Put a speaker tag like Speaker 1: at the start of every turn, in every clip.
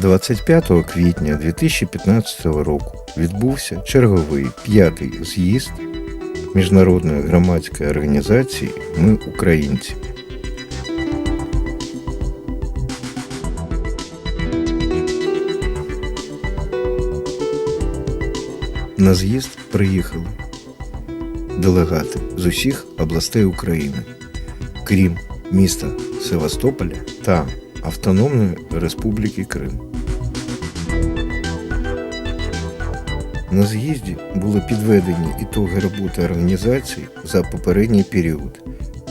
Speaker 1: 25 квітня 2015 року відбувся черговий п'ятий з'їзд міжнародної громадської організації Ми українці. На з'їзд приїхали делегати з усіх областей України, крім міста Севастополя та Автономної Республіки Крим. На з'їзді були підведені ітоги роботи організації за попередній період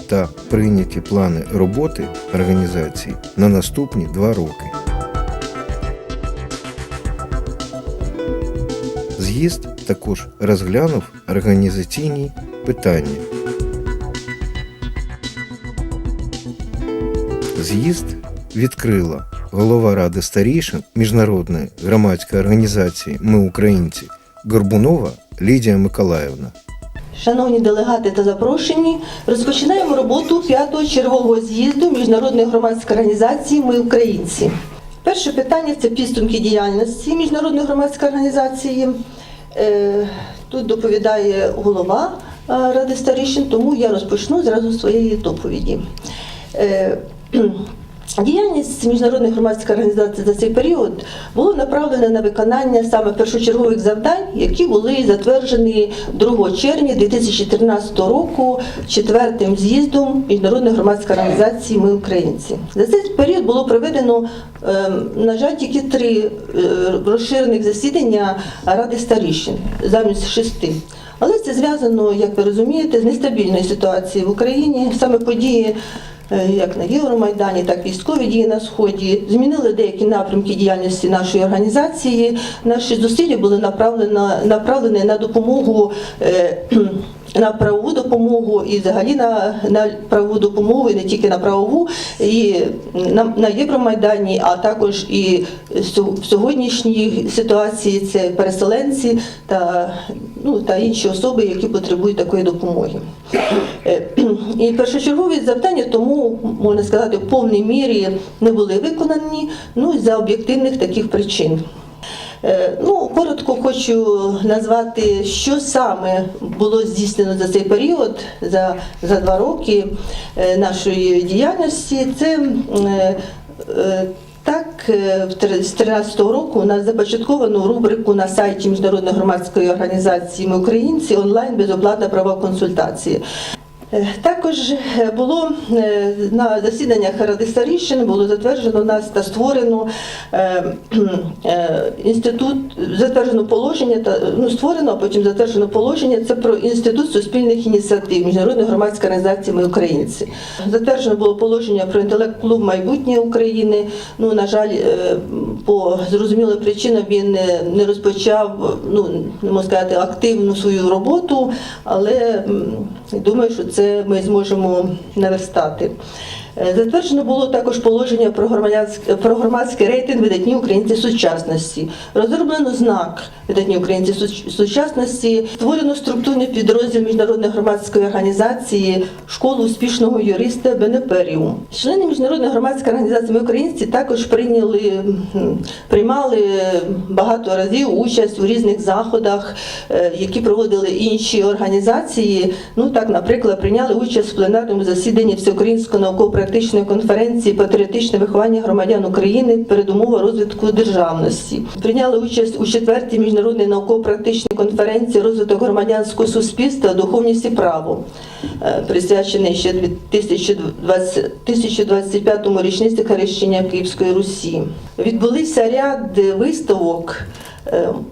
Speaker 1: та прийняті плани роботи організації на наступні два роки. З'їзд також розглянув організаційні питання. З'їзд відкрила голова Ради старішин Міжнародної громадської організації Ми українці Горбунова Лідія Миколаївна.
Speaker 2: Шановні делегати та запрошені, розпочинаємо роботу п'ятого чергового з'їзду міжнародної громадської організації Ми українці. Перше питання це підсумки діяльності міжнародної громадської організації. Е, Тут доповідає голова е, Ради старішин, тому я розпочну зразу своєї доповіді. Діяльність міжнародних громадських організацій за цей період було направлена на виконання саме першочергових завдань, які були затверджені 2 червня 2013 року четвертим з'їздом міжнародної громадської організації Ми українці. За цей період було проведено, ем, на жаль, тільки три е, розширених засідання Ради старішин замість шести. Але це зв'язано, як ви розумієте, з нестабільною ситуацією в Україні. Саме події як на Євромайдані, так і військові дії на сході змінили деякі напрямки діяльності нашої організації. Наші зусилля були направлені, направлені на допомогу. На правову допомогу і взагалі на, на правову допомогу, і не тільки на правову, і на, на Євромайдані, а також і в сьогоднішній ситуації це переселенці та, ну, та інші особи, які потребують такої допомоги. Е, І першочергові завдання тому, можна сказати, в повній мірі не були виконані ну, за об'єктивних таких причин. Е, Ну, коротко хочу назвати, що саме було здійснено за цей період, за, за два роки е, нашої діяльності. Це е, так, з 2013 року у нас започатковано рубрику на сайті Міжнародної громадської організації Ми українці онлайн безоплатна права консультації. Е, Також е, було е, на засіданнях Ради старішин було затверджено нас та створено інститут, затверджено положення та ну створено, а потім затверджено положення. Це про інститут суспільних ініціатив Міжнародної громадської організації Ми українці. Затверджено було положення про інтелект клуб майбутнє України. Ну на жаль, по зрозумілим причинам він не розпочав, ну не можна сказати, активну свою роботу, але думаю, що це ми зможемо наверстати. Е, Затверджено було також положення про громадянськ- про громадський рейтинг видатні українці сучасності. Розроблено знак видатні українці сучасності. Створено структурний підрозділ міжнародної громадської організації школу успішного юриста Бенеперіум. Члени міжнародної громадської організації «Ми українці також прийняли приймали багато разів участь у різних заходах, е, які проводили інші організації. Ну так, наприклад, прийняли участь в пленарному засіданні Всеукраїнської науково-практичної конференції Патріотичне виховання громадян України передумова розвитку державності. Прийняли участь у четвертій міжнародній науково-практичній конференції розвиток громадянського суспільства, духовність і право, е, присвячений ще 2020 1025-му річниці хрещення Київської Русі. Відбулися ряд виставок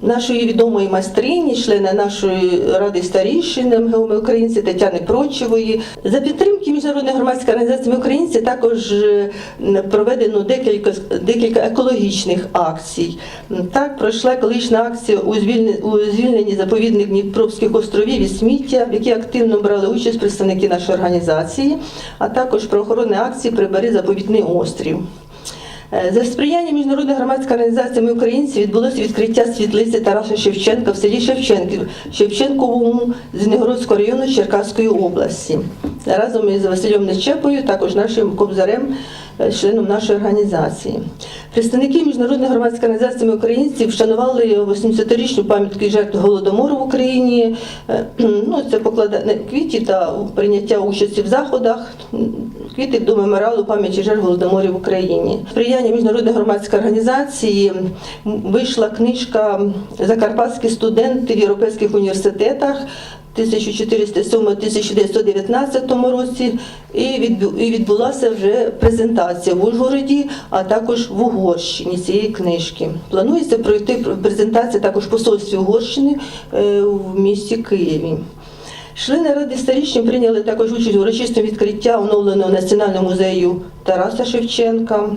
Speaker 2: нашої відомої майстрині, члена нашої ради старішин МГУ українці Тетяни Прочевої. За підтримки міжнародної громадської організації українці також е, проведено декілька декілька екологічних акцій. Так пройшла екологічна акція у звільненні, заповідних Дніпровських островів від сміття, в якій активно брали участь представники нашої організації, а також про охоронні акції Прибери заповідний острів. Е, За сприяння міжнародної громадської організації «Ми українці відбулося відкриття світлиці Тараса Шевченка в селі Шевченків, Шевченковому Звенигородського району Черкаської області. Разом із Василем Нечепою, також нашим кобзарем, е, членом нашої організації. Представники міжнародної громадської організації «Ми українці вшанували 80-річну пам'ятку жертв голодомору в Україні. Е, Ну, це покладання квітів та прийняття участі в заходах. Квіти до меморіалу пам'яті жертв голодомору в Україні. Сприяння міжнародної громадської організації вийшла книжка Закарпатські студенти в європейських університетах. 1407-1919 році і відбулася вже презентація в Ужгороді, а також в Угорщині цієї книжки. Планується пройти презентація також в посольстві Угорщини е, в місті Києві. Члени Ради старічні прийняли також участь у урочистому відкриття оновленого Національного музею Тараса Шевченка.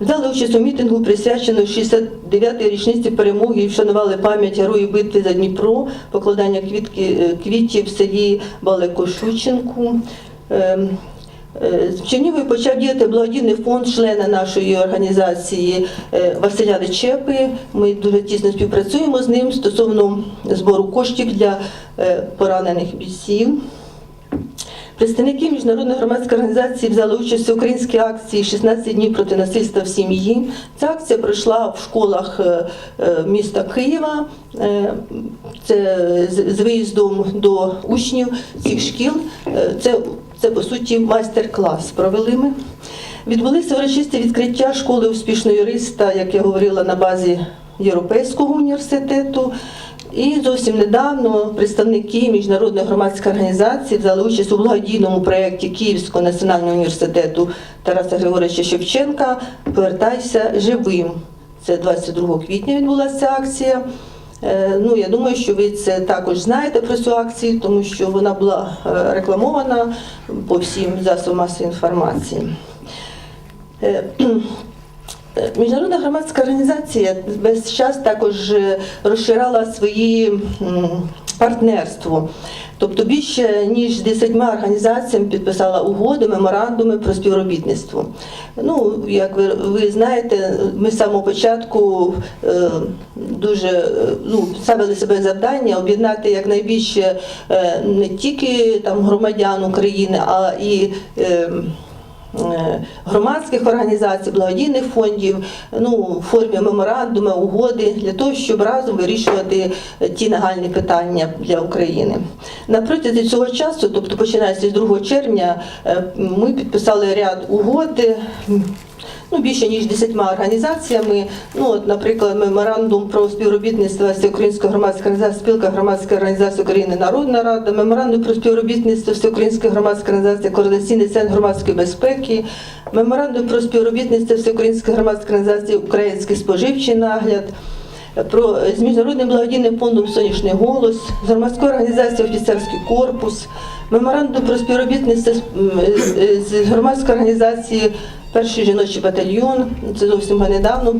Speaker 2: Взяли участь у мітингу, присвяченого 69-й річниці перемоги і вшанували пам'ять героїв битви за Дніпро, покладання квітки, е, квітів в селі Балекошученку. Е, В почав діяти благодійний фонд члена нашої організації е, Василя Речепи. Ми дуже тісно співпрацюємо з ним стосовно збору коштів для е, поранених бійців. Представники міжнародної громадської організації взяли участь в українській акції «16 днів проти насильства в сім'ї. Ця акція пройшла в школах міста Києва. Це з виїздом до учнів цих шкіл. Це, це по суті майстер-клас провели ми. Відбулися урочисті відкриття школи успішного юриста, як я говорила, на базі Європейського університету. І зовсім недавно представники міжнародної громадської організації взяли участь у благодійному проєкті Київського національного університету Тараса Григоровича Шевченка Повертайся живим. Це 22 квітня відбулася акція. Е, Ну, я думаю, що ви це також знаєте про цю акцію, тому що вона була е, рекламована по всім засобам масової інформації. Е, Міжнародна громадська організація весь час також розширяла свої партнерство. Тобто більше ніж десятьма організаціями підписала угоди, меморандуми про співробітництво. Ну, як ви, ви знаєте, ми з самого початку е, дуже е, ну, ставили себе завдання об'єднати якнайбільше е, не тільки там громадян України, а і е, громадських організацій, благодійних фондів, ну, в формі меморандуми, угоди для того, щоб разом вирішувати е, ті нагальні питання для України. На протязі цього часу, тобто починаючи з 2 червня, е, ми підписали ряд угод. Ну, більше ніж десятьма організаціями. Ну, от, наприклад, меморандум про співробітництво Всеукраїнської громадської організації, спілка громадської організації України Народна Рада, меморандум про співробітництво Всеукраїнської громадської організації Координаційний центр громадської безпеки, меморандум про співробітництво Всеукраїнської громадської організації Український споживчий нагляд. Про з міжнародним благодійним фондом Сонячний голос, з громадською організацією Офіцерський корпус, меморандум про співробітництво з, громадської організацією Перший жіночий батальйон, це зовсім недавно,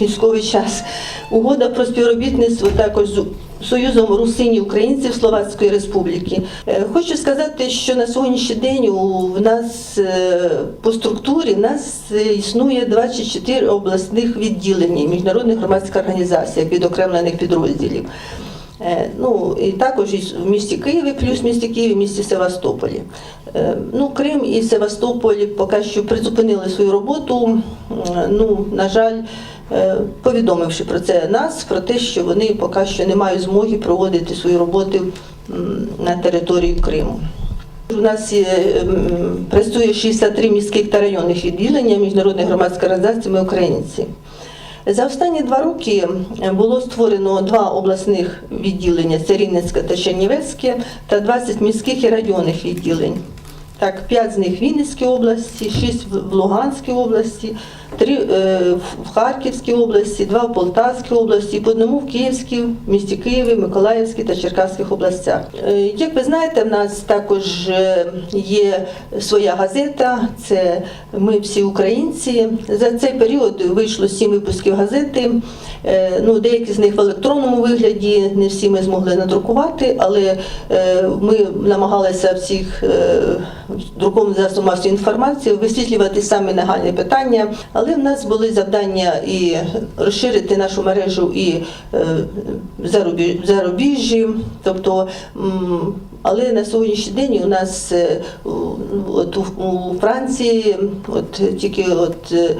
Speaker 2: військовий час. Угода про співробітництво також з Союзом русинів українців Словацької Республіки. Е, Хочу сказати, що на сьогоднішній день у нас е, по структурі в нас е, існує 24 обласних відділення міжнародних громадських організацій, відокремлених підрозділів. Ну і також в місті Києві, плюс в місті Києві, в місті Севастополі. Ну, Крим і Севастополь поки що призупинили свою роботу. Ну, на жаль, повідомивши про це нас, про те, що вони поки що не мають змоги проводити свою роботу м, на території Криму. У нас є, працює 63 міських та районних відділення міжнародної громадської організації «Ми українці. За останні два роки було створено два обласних відділення це Рівненське та Чернівецьке, та 20 міських і районних відділень. Так, 5 з них в Вінницькій області, 6 в Луганській області, 3 в Харківській області, 2 в Полтавській області, по одному в Київській, в місті Києві, Миколаївській та Черкаських областях. Е, Як ви знаєте, в нас також е, є своя газета, це Ми всі українці. За цей період вийшло 7 випусків газети. Е, Ну, деякі з них в електронному вигляді, не всі ми змогли надрукувати, але е, ми намагалися всіх е, друкованим засобам масової інформації, висвітлювати саме нагальні питання. Але в нас були завдання і розширити нашу мережу і е, зарубіжжі. Тобто, але на сьогоднішній день у нас е, от у, у Франції от тільки от е,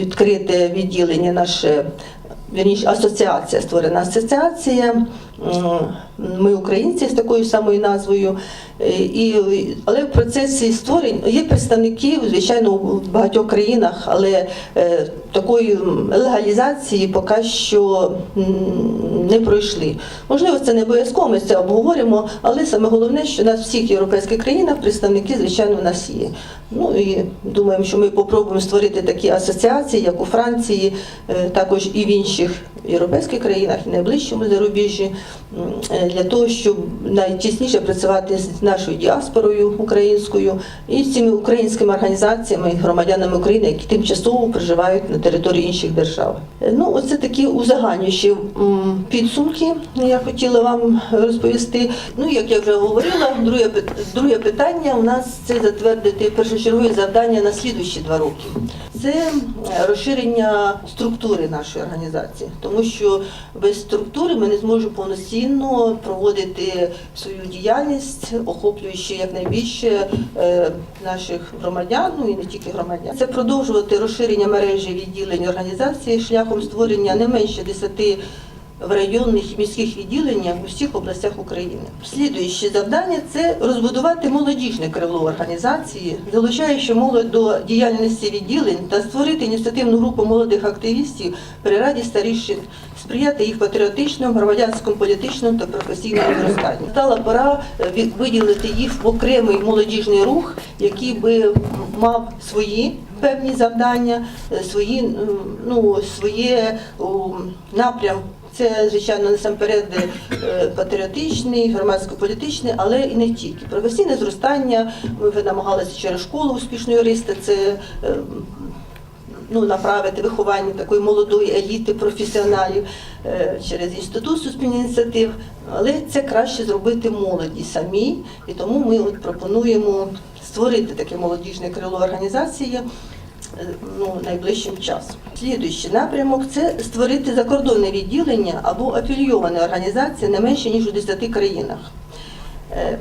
Speaker 2: відкрите відділення наше. Вірніше, асоціація створена асоціація. М, Ми українці з такою самою назвою. Е, І, але в процесі створень є представники, звичайно, у багатьох країнах, але е, такої легалізації поки що не пройшли. Можливо, це не обов'язково, ми це обговоримо, але саме головне, що нас всіх європейських країнах представники, звичайно, у нас є. Ну і думаємо, що ми попробуємо створити такі асоціації, як у Франції, е, також і в інших європейських країнах, і найближчому зарубіжжі, е, для того, щоб найтісніше працювати з нашою діаспорою українською і з цими українськими організаціями, і громадянами України, які тимчасово проживають на території інших держав. Е, Ну, оце такі узагальнюючі підсумки. Я хотіла вам розповісти. Ну, як я вже говорила, друге, друге питання у нас це затвердити першочергові завдання на слідуючі два роки. Це е, розширення структури нашої організації, тому що без структури ми не зможемо повноцінно проводити свою діяльність, охоплюючи якнайбільше е, наших громадян, ну і не тільки громадян. Це продовжувати розширення мережі відділень організації шляхом створення не менше 10 в районних і міських відділеннях у всіх областях України. Слідуюче завдання це розбудувати молодіжне крило організації, залучаючи молодь до діяльності відділень та створити ініціативну групу молодих активістів при раді старіших, сприяти їх патріотичному, громадянському, політичному та професійному зростанню. Стала пора е, виділити їх в окремий молодіжний рух, який би мав свої певні завдання, е, свої ну своє напрям. Це, звичайно, насамперед е, патріотичний, громадсько-політичний, але і не тільки. Професійне зростання. Ми намагалися через школу успішної юриста. Це е, ну, направити виховання такої молодої еліти професіоналів е, через інститут суспільних ініціатив. Але це краще зробити молоді самі, і тому ми от пропонуємо створити таке молодіжне крило організації ну, найближчим часом. Слідуючий напрямок це створити закордонне відділення або афілійована організація не менше ніж у 10 країнах. Е,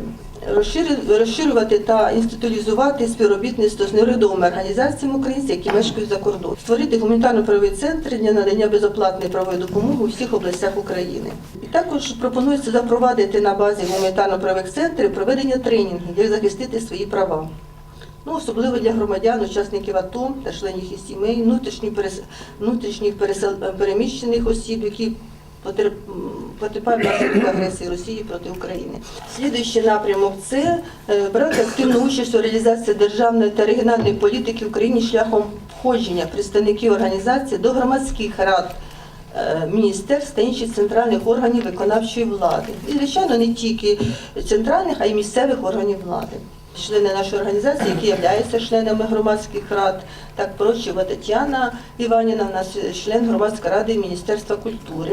Speaker 2: Розширювати та інституалізувати співробітництво з неурядовими організаціями українців, які мешкають за кордоном, створити гуманітарно-правові центри для надання безоплатної правової допомоги у всіх областях України. І також пропонується запровадити на базі гуманітарно-правових центрів проведення тренінгів, як захистити свої права. Ну, особливо для громадян, учасників АТО та членів їх сімей, внутрішніх, перес... внутрішніх переміщених осіб, які потерпають внаслідок агресії Росії проти України. Слідуючий напрямок це е, брати активну участь у реалізації державної та регіональної політики в Україні шляхом входження представників організації до громадських рад. е, Міністерств та інших центральних органів виконавчої влади. І, звичайно, не тільки центральних, а й місцевих органів влади члени нашої організації, які являються членами громадських рад. Так, Прочева Тетяна Іванівна, у нас член громадської ради Міністерства культури.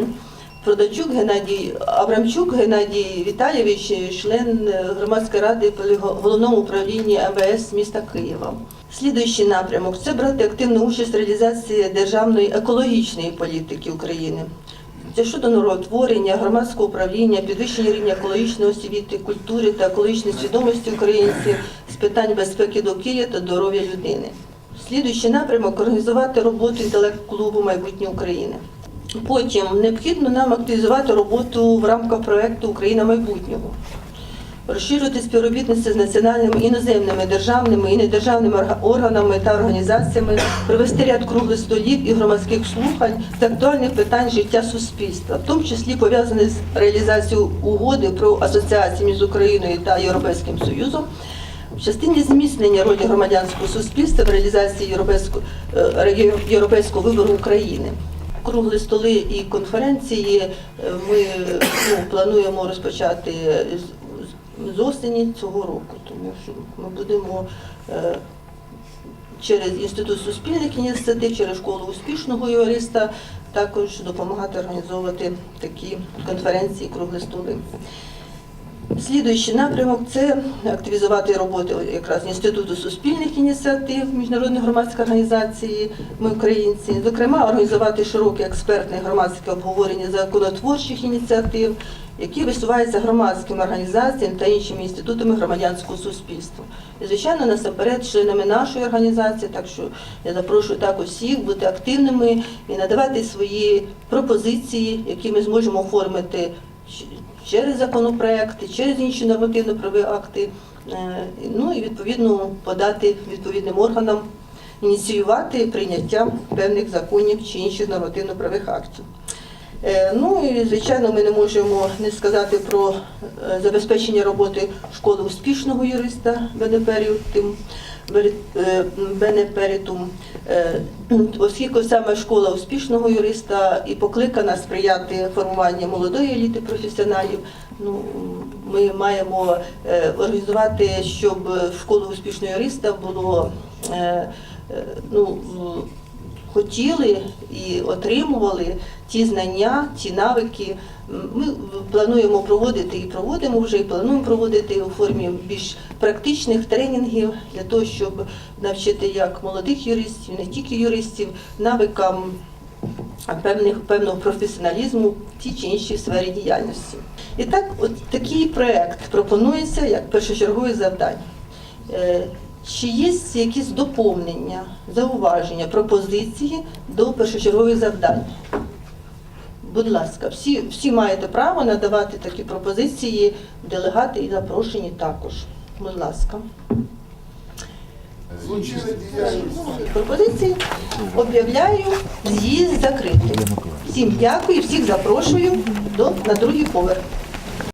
Speaker 2: Продачук Геннадій Абрамчук Геннадій Віталійович, член е, громадської ради при головному управлінні МВС міста Києва. Слідуючий напрямок це брати активну участь в реалізації державної екологічної політики України. Це щодо народотворення, громадського управління, підвищення рівня екологічної освіти, культури та екологічної свідомості українців з питань безпеки довкілля та здоров'я людини. Слідуючий напрямок організувати роботу інтелект-клубу майбутнє України. Потім необхідно нам активізувати роботу в рамках проекту Україна майбутнього. Розширювати співробітництво з національними іноземними державними і недержавними органами та організаціями, провести ряд круглих столів і громадських слухань з актуальних питань життя суспільства, в тому числі пов'язаних з реалізацією угоди про асоціацію між Україною та Європейським Союзом. В частині зміцнення ролі громадянського суспільства в реалізації європейського, е, європейського вибору України. Круглі столи і конференції е, ми ну, плануємо розпочати з- осені цього року, тому що ми будемо е, через інститут суспільних ініціатив, через школу успішного юриста також допомагати організовувати такі конференції, круглі столи. Слідуючий напрямок це активізувати роботу якраз Інституту суспільних ініціатив, міжнародної громадської організації Ми українці, зокрема, організувати широке експертне громадське обговорення законотворчих ініціатив, які висуваються громадськими організаціями та іншими інститутами громадянського суспільства. І, звичайно, насамперед членами нашої організації, так що я запрошую так усіх бути активними і надавати свої пропозиції, які ми зможемо оформити через законопроекти, через інші нормативно-правові акти, е, ну і відповідно подати відповідним органам, ініціювати прийняття певних законів чи інших нормативно-правових актів. Е, Ну і звичайно, ми не можемо не сказати про е, забезпечення роботи школи успішного юриста Бенеперіутим. Бенеперітум, Е, оскільки саме школа успішного юриста і покликана сприяти формуванню молодої еліти професіоналів. Ну, ми маємо е, організувати, щоб школа успішного юриста було е, е, ну, хотіли і отримували ті знання, ті навики. Ми плануємо проводити і проводимо вже, і плануємо проводити у формі більш практичних тренінгів для того, щоб навчити як молодих юристів, не тільки юристів, навикам певних, певного професіоналізму в тій чи іншій сфері діяльності. І так, от такий проект пропонується як першочергове завдання. Чи є якісь доповнення, зауваження, пропозиції до першочергових завдань? Будь ласка, всі, всі маєте право надавати такі пропозиції, делегати і запрошені також. Будь ласка. Пропозиції об'являю з'їзд закритий. Всім дякую, всіх запрошую до, на другий поверх.